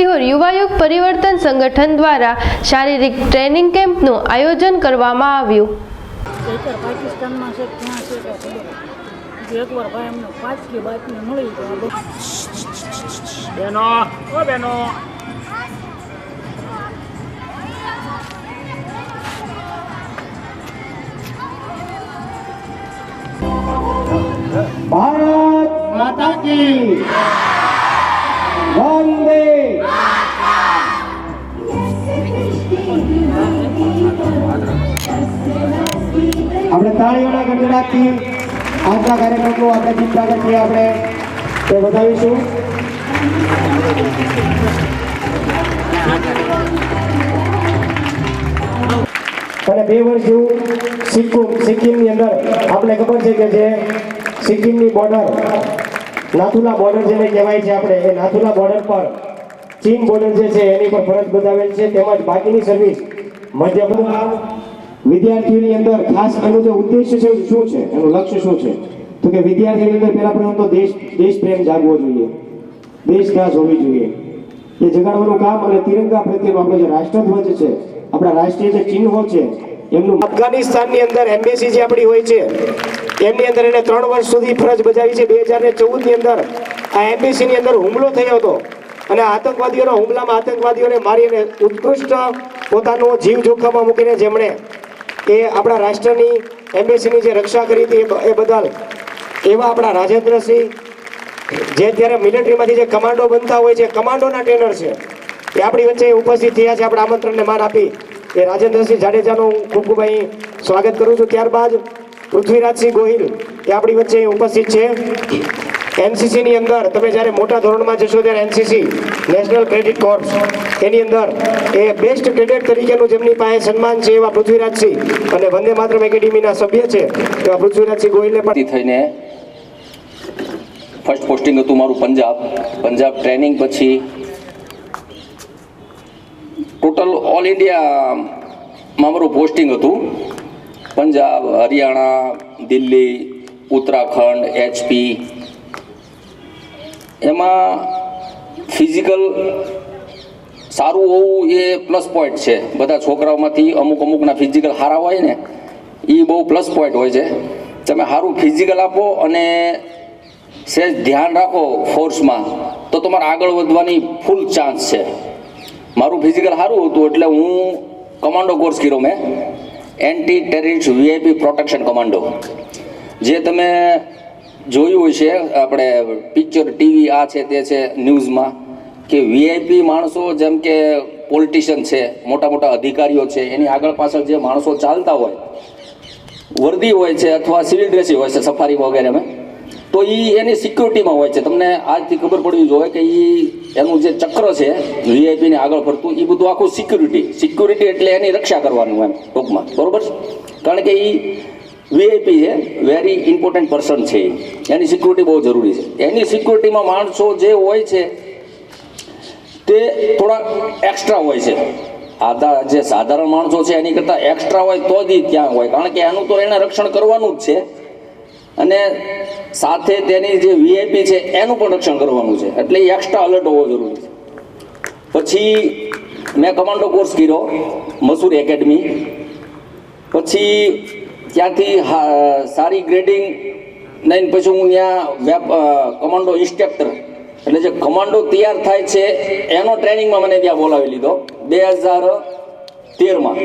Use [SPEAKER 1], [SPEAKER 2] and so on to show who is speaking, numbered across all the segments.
[SPEAKER 1] સિહોર યુવાયુગ પરિવર્તન સંગઠન દ્વારા શારીરિક ટ્રેનિંગ કેમ્પનું આયોજન કરવામાં આવ્યું.
[SPEAKER 2] પાકિસ્તાનમાં છે ક્યાં છે કે એકવાર ભાઈ એમને પાંચ બાતમી મળી તો આ બધું.
[SPEAKER 3] બેનો ઓ બેનો.
[SPEAKER 4] ભારત માતા કી. ગણગણાટથી આજના કાર્યક્રમનું આપણે જીત સ્વાગત છીએ આપણે તે વધાવીશું. અને બે વર્ષ જેવું સિક્કિમ સિક્કિમની અંદર આપણે ખબર છે કે જે સિક્કિમની બોર્ડર નાથુલા બોર્ડર જેને કહેવાય છે આપણે, એ નાથુલા બોર્ડર પર ચીન બોર્ડર જે છે એની પર ફરજ બજાવેલ છે. તેમજ બાકીની સર્વિસ મધ્ય વિદ્યાર્થીઓની અંદર ખાસ એનું જે ઉદ્દેશ્ય છે શું છે? એનું લક્ષ્ય શું છે? તો કે વિદ્યાર્થીઓની અંદર પહેલા પ્રથમ તો દેશ દેશ પ્રેમ જાગવો જોઈએ. દેશ દાસ હોવી જોઈએ. એ જગાડવાનું કામ અને તિરંગા પ્રત્યેનો આપણો જે રાષ્ટ્રધ્વજ છે, આપણા રાષ્ટ્રીય જે ચિહ્નો છે, એમનું અફઘાનિસ્તાનની અંદર એમ્બેસી જે આપણી હોય છે, એમની અંદર એને ત્રણ વર્ષ સુધી ફરજ બજાવી છે. બે હજાર ને ચૌદની અંદર આ એમ્બેસીની અંદર હુમલો થયો હતો અને આતંકવાદીઓના હુમલામાં આતંકવાદીઓને મારીને ઉત્કૃષ્ટ પોતાનો જીવ જોખમમાં મૂકીને જેમણે એ આપણા રાષ્ટ્રની એમ્બેસીની જે રક્ષા કરી હતી એ બદલ એવા આપણા રાજેન્દ્રસિંહ, જે અત્યારે મિલિટરીમાંથી જે કમાન્ડો બનતા હોય છે, કમાન્ડોના ટ્રેનર છે, એ આપણી વચ્ચે ઉપસ્થિત થયા છે. આપણા આમંત્રણને માન આપી એ રાજેન્દ્રસિંહ જાડેજાનું ખૂબ ખૂબ અહીં સ્વાગત કરું છું. ત્યારબાદ પૃથ્વીરાજસિંહ ગોહિલ એ આપણી વચ્ચે ઉપસ્થિત છે. એનસીસીની અંદર તમે જ્યારે મોટા ધોરણમાં જશો ત્યારે એનસીસી, નેશનલ ક્રેડિટ કોર્પ્સ એની અંદર એ બેસ્ટ કેડેટ તરીકેનું જેમની પાસે સન્માન છે એવા પૃથ્વીરાજસિંહ અને વંદે માતરમ એકેડેમીના સભ્ય છે એવા પૃથ્વીરાજસિંહ ગોહિલને પણ
[SPEAKER 5] થઈને ફર્સ્ટ પોસ્ટિંગ હતું મારું પંજાબ. પંજાબ ટ્રેનિંગ પછી ટોટલ ઓલ ઇન્ડિયામાં મારું પોસ્ટિંગ હતું. પંજાબ, હરિયાણા, દિલ્હી, ઉત્તરાખંડ એચપી એમાં ફિઝિકલ સારું હોવું એ પ્લસ પોઈન્ટ છે. બધા છોકરાઓમાંથી અમુક અમુકના ફિઝિકલ સારા હોય ને એ બહુ પ્લસ પોઈન્ટ હોય છે. તમે સારું ફિઝિકલ આપો અને સહેજ ધ્યાન રાખો ફોર્સમાં તો તમારે આગળ વધવાની ફૂલ ચાન્સ છે. મારું ફિઝિકલ સારું હતું એટલે હું કમાન્ડો કોર્સ કર્યો મેં. Anti terrorist VIP protection commando જે તમે જોયું હોય છે આપણે પિક્ચર ટીવી આ છે, તે છે ન્યૂઝમાં કે વીઆઈપી માણસો જેમ કે પોલિટિશિયન છે, મોટા મોટા અધિકારીઓ છે, એની આગળ પાછળ જે માણસો ચાલતા હોય, વર્દી હોય છે અથવા સિવિલ ડ્રેસી હોય છે, સફારી વગેરેમાં તો એ એની સિક્યુરિટીમાં હોય છે. તમને આજથી ખબર પડવી જોઈએ કે એ એનું જે ચક્ર છે વીઆઈપીને આગળ ફરતું એ બધું આખું સિક્યુરિટી સિક્યુરિટી એટલે એની રક્ષા કરવાનું એમ, ટૂંકમાં. બરોબર? કારણ કે એ વીઆઈપી છે વેરી ઇમ્પોર્ટન્ટ પર્સન છે એની સિક્યુરિટી બહુ જરૂરી છે. એની સિક્યુરિટીમાં માણસો જે હોય છે તે થોડા એક્સ્ટ્રા હોય છે. આધાર જે સાધારણ માણસો છે એની કરતાં એક્સ્ટ્રા હોય તો જ ત્યાં હોય. કારણ કે એનું તો એને રક્ષણ કરવાનું જ છે. અને સાથે તેની જે વીઆઈપી છે, એનું પણ રક્ષણ કરવાનું છે. એટલે એક્સ્ટ્રા અલર્ટ હોવો જરૂરી છે. પછી મેં કમાન્ડો કોર્સ કર્યો મસૂર એકેડમી પછી ત્યાંથી સારી ગ્રેડિંગ લઈને પછી હું ત્યાં વેપ કમાન્ડો ઇન્સ્ટ્રક્ટર એટલે જે કમાન્ડો તૈયાર થાય છે, એનો ટ્રેનિંગમાં મને ત્યાં બોલાવી લીધો. બે હજાર તેરમાં.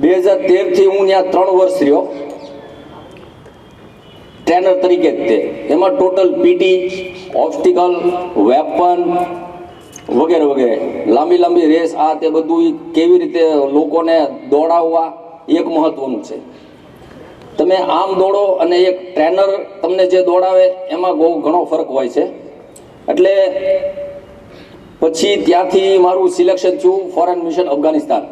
[SPEAKER 5] બે હજાર તેરથી હું ત્યાં ત્રણ વર્ષ રહ્યો. ટ્રેનર તરીકે જ તે. એમાં ટોટલ પીટી ઓબ્સ્ટિકલ વેપન વગેરે વગેરે. લાંબી લાંબી રેસ આ તે બધું કેવી રીતે લોકોને દોડાવવા, એક મહત્વનું છે. તમે આમ દોડો અને એક ટ્રેનર તમને જે દોડાવે એમાં બહુ ઘણો ફરક હોય છે. એટલે પછી ત્યાંથી મારું સિલેક્શન થયું ફોરેન મિશન અફઘાનિસ્તાન.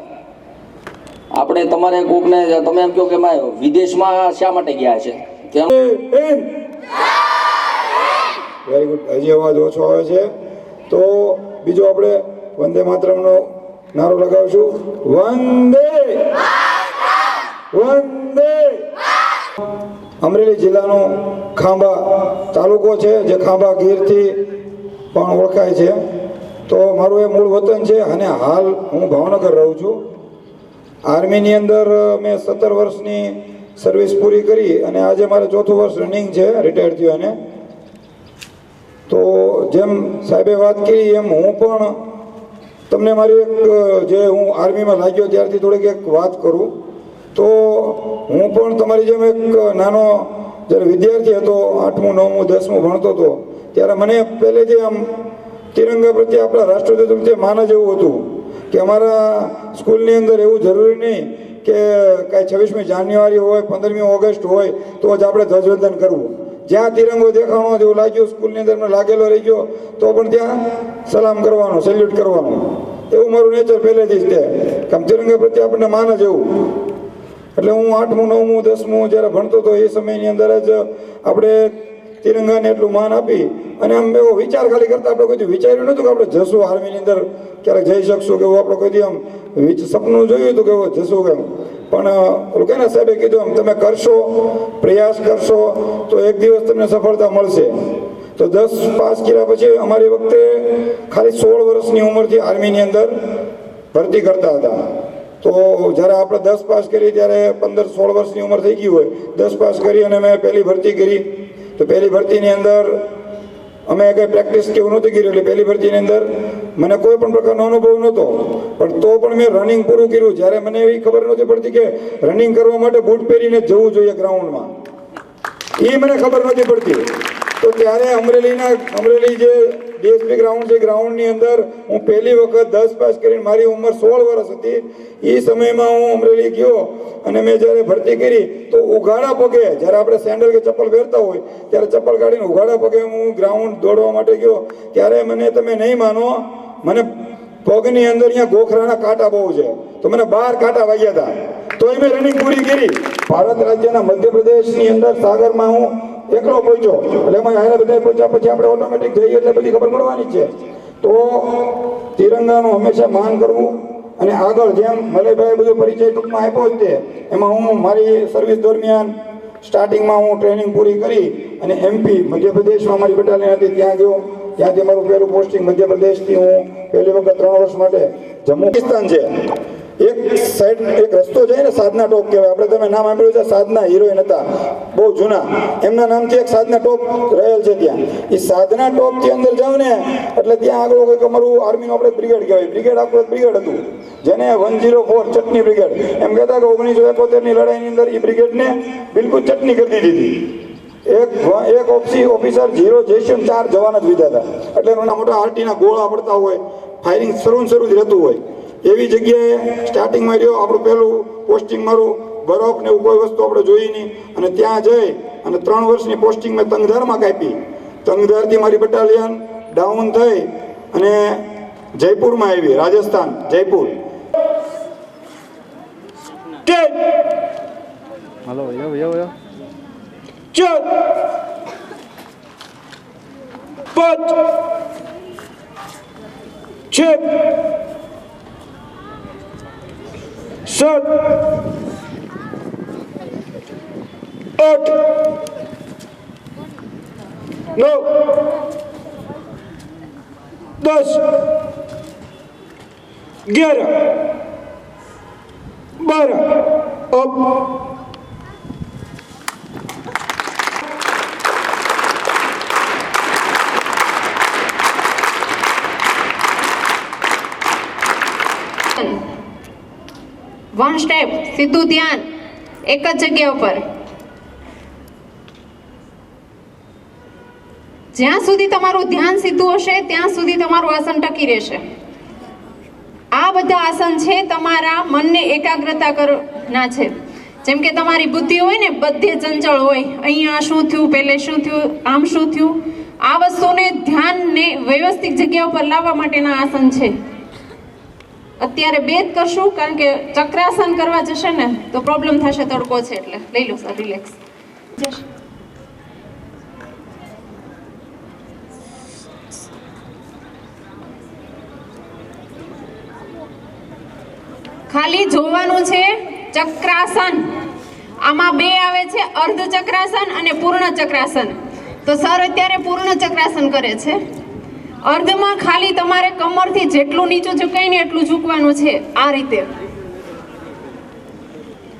[SPEAKER 5] આપણે તમારે કોકને તમે એમ કહો કે વિદેશમાં શા માટે ગયા છે? ત્યાં
[SPEAKER 6] વેરી ગુડ હજી અવાજ ઓછો આવે છે. તો બીજો આપણે વંદે માતરમનો નારો લગાવશું. વંદે! વંદે! અમરેલી જિલ્લાનો ખાંભા તાલુકો છે, જે ખાંભા ગીરથી પણ ઓળખાય છે. તો મારું એ મૂળ વતન છે અને હાલ હું ભાવનગર રહું છું. આર્મીની અંદર મેં સત્તર વર્ષની સર્વિસ પૂરી કરી અને આજે મારે ચોથું વર્ષ રનિંગ છે રિટાયર થયો અને તો જેમ સાહેબે વાત કરી એમ હું પણ તમને મારી એક, જે હું આર્મીમાં લાગ્યો ત્યારથી થોડીક એક વાત કરું. તો હું પણ તમારી જેમ એક નાનો જ્યારે વિદ્યાર્થી હતો, આઠમું, નવમું, દસમું ભણતો હતો, ત્યારે મને પહેલેથી આમ તિરંગા પ્રત્યે આપણા રાષ્ટ્રધ્વજ પ્રત્યે માન જ એવું હતું કે અમારા સ્કૂલની અંદર એવું જરૂરી નહીં કે કાંઈ છવ્વીસમી જાન્યુઆરી હોય, પંદરમી ઓગસ્ટ હોય, તો જ આપણે ધ્વજવંદન કરવું. જ્યાં તિરંગો દેખાણો જેવું લાગ્યું સ્કૂલની અંદર મને લાગેલો રહી ગયો, તો પણ ત્યાં સલામ કરવાનો, સેલ્યુટ કરવાનો. એવું મારું નેચર પહેલેથી જ તે. કે આમ તિરંગા પ્રત્યે આપણને માન જ એવું. એટલે હું આઠમું, નવમું, દસમું જ્યારે ભણતો હતો, એ સમયની અંદર જ આપણે તિરંગાને એટલું માન આપી અને આમ એવો વિચાર ખાલી કરતા આપણે કોઈ વિચાર્યું નહોતું કે આપણે જશું આર્મીની અંદર ક્યારેક જઈ શકશું કે આપણે કોઈ આમ સપનું જોયું હતું કે જશું કેમ પણ ઓલું કે ને સાહેબે કીધું એમ, તમે કરશો, પ્રયાસ કરશો, તો એક દિવસ તમને સફળતા મળશે. તો દસ પાસ કર્યા પછી અમારી વખતે ખાલી સોળ વર્ષની ઉંમરથી આર્મીની અંદર ભરતી કરતા હતા. તો જ્યારે આપણે દસ પાસ કરી ત્યારે પંદર સોળ વર્ષની ઉંમર થઈ ગઈ હોય, દસ પાસ કરી અને મેં પહેલી ભરતી કરી. તો પહેલી ભરતીની અંદર અમે કંઈ પ્રેક્ટિસ કે નહોતી કરી એટલે પહેલી ભરતીની અંદર મને કોઈ પણ પ્રકારનો અનુભવ નહોતો. પણ તો પણ મેં રનિંગ પૂરું કર્યું. જ્યારે મને એવી ખબર નહોતી પડતી કે રનિંગ કરવા માટે બૂટ પહેરીને જવું જોઈએ ગ્રાઉન્ડમાં એ મને ખબર નથી પડતી. તો ત્યારે અમરેલીના અમરેલી જે ડીએસપી ગ્રાઉન્ડ છે ગ્રાઉન્ડની અંદર હું પહેલી વખત દસ પાસ કરીને મારી ઉંમર સોળ વર્ષ હતી. એ સમયમાં હું અમરેલી ગયો અને મેં જ્યારે ભરતી કરી, તો ઉઘાડા પગે જ્યારે આપણે સેન્ડલ કે ચપ્પલ પહેરતા હોય, ત્યારે ચપ્પલ કાઢીને ઉઘાડા પગે હું ગ્રાઉન્ડ દોડવા માટે ગયો. ત્યારે મને તમે નહીં માનો, મને પગની અંદર અહીંયા ગોખરાના કાંટા બહુ છે. તો મને બાર કાંટા વાગ્યા હતા. તોય મેં રનિંગ પૂરી કરી. ભારત રાજ્યના મધ્યપ્રદેશની અંદર સાગરમાં હું એકલો પહોંચ્યો. એટલે એમાં હારે બધા પહોંચ્યા પછી આપણે ઓટોમેટિક જઈએ એટલે બધી ખબર પડવાની છે. તો તિરંગાનું હંમેશા માન કરવું અને આગળ જેમ મલેભાઈ બધો પરિચય ટૂંકમાં આપ્યો જ તે, એમાં હું મારી સર્વિસ દરમિયાન સ્ટાર્ટિંગમાં હું ટ્રેનિંગ પૂરી કરી અને એમપી મધ્યપ્રદેશમાં મારી બટાલિયન હતી, ત્યાં ગયો. ત્યાંથી મારું પહેલું પોસ્ટિંગ મધ્યપ્રદેશથી હું પહેલી વખત ત્રણ વર્ષ માટે જમ્મુ પાકિસ્તાન છે એક સાઈડ, એક રસ્તો જાય ને સાધના ટોપ કહેવાય. આપણે તમે નામ સાંભળ્યું છે, સાધના હિરોઈન હતા. બહુ જૂના. એમના નામથી એક સાધના ટોપ રહેલ છે ત્યાં. એ સાધના ટોપથી અંદર જાવ ને, એટલે ત્યાં આગળ કંઈક અમારું આર્મીનું આપણે બ્રિગેડ કહેવાય. બ્રિગેડ આખું બ્રિગેડ હતું. જેને one zero four chutney brigade એમ કહેતા કે ઓગણીસો એકોતેરની લડાઈની અંદર એ બ્રિગેડને બિલકુલ ચટણી કરી દીધી એક એક ઓફિસી ઓફિસર ઝીરો જેશન ચાર જવાન જ લીધા હતા. એટલે એમના મોટા આરટીના ગોળા પડતા હોય ફાયરિંગ શરૂ શરૂ જ રહેતું હોય. એવી જગ્યાએ સ્ટાર્ટિંગમાં રહ્યો આપણું પહેલું પોસ્ટિંગ મારું બરફ ને એવું કોઈ વસ્તુ આપણે જોઈ નહીં. અને ત્યાં જઈ અને ત્રણ વર્ષની પોસ્ટિંગ મેં તંગધારમાં કાપી. તંગધારથી મારી બટાલિયન ડાઉન થઈ અને જયપુરમાં આવી રાજસ્થાન જયપુર.
[SPEAKER 3] હલો યો યો યો.
[SPEAKER 6] ચાર પાંચ છ sete, oito, nove, dez, guerra, bora, op.
[SPEAKER 7] One step સીધું ધ્યાન, એક જ જગ્યા ઉપર. જ્યાં સુધી તમારું ધ્યાન સીધું હશે, ત્યાં સુધી તમારું આસન ટકી રહેશે. આ બધા આસન છે તમારા મનને એકાગ્રતા કરના છે. જેમ કે તમારી બુદ્ધિ હોય ને, બધે ચંચળ હોય. અહીંયા શું થયું, પહેલે શું થયું, આમ શું થયું? આ વસ્તુને ધ્યાનને વ્યવસ્થિત જગ્યા ઉપર લાવવા માટેના આસન છે. અત્યારે બે જ કરશું, કારણ કે ચક્રાસન કરવા જશે ને, તો પ્રોબ્લેમ થશે તડકો છે એટલે. લઈ લો, સર રિલેક્સ ખાલી જોવાનું છે ચક્રાસન. આમાં બે આવે છે અર્ધ ચક્રાસન અને પૂર્ણ ચક્રાસન તો સર અત્યારે પૂર્ણ ચક્રાસન કરે છે. અર્ધમાં ખાલી તમારે કમરથી જેટલું નીચું ઝુકાય ને એટલું ઝૂકવાનું છે, આ રીતે.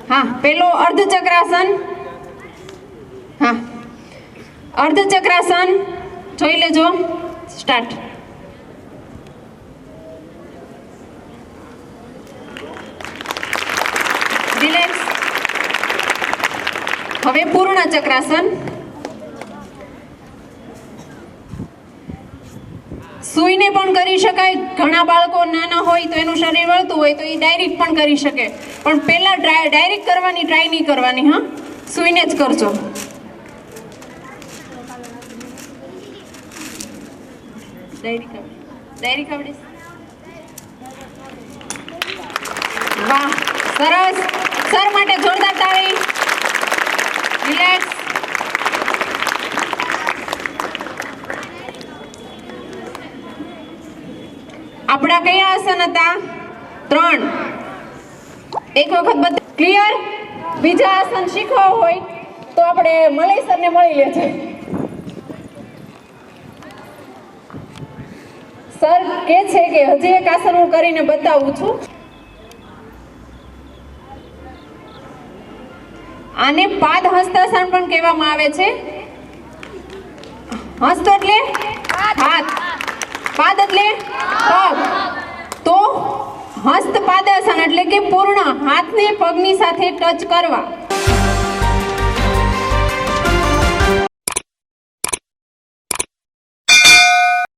[SPEAKER 7] હા, પેલો અર્ધ ચક્રાસન હા. અર્ધ ચક્રાસન જોઈ લેજો સ્ટાર્ટ હવે પૂર્ણ ચક્રાસન. સૂઈને પણ કરી શકાય. ઘણા બાળકો નાના હોય તો એનું શરીર વળતું હોય તો એ ડાયરેક્ટ પણ કરી શકે. પણ પહેલા ડાયરેક્ટ કરવાની ટ્રાય નહીં કરવાની, હા? સૂઈને જ કરજો. ડાયરેક્ટ આવડે. વાહ, સરસ. સર માટે જોરદાર તાળી. રિલેક્સ આપણા કયા આસન હતા? ત્રણ. એક વખત ક્લિયર બીજા આસન શીખવા હોય તો આપણે મલય સરને મળી લેજે. સર, કે છે કે હજી એક આસન હું કરીને બતાવું છું? આને પાદ હસ્તાસન પણ કહેવામાં આવે છે. હસ્તો એટલે હાથ. પાદ એટલે પગ. તો હસ્ત પાદાસન એટલે કે પૂર્ણ હાથને પગની સાથે ટચ કરવા.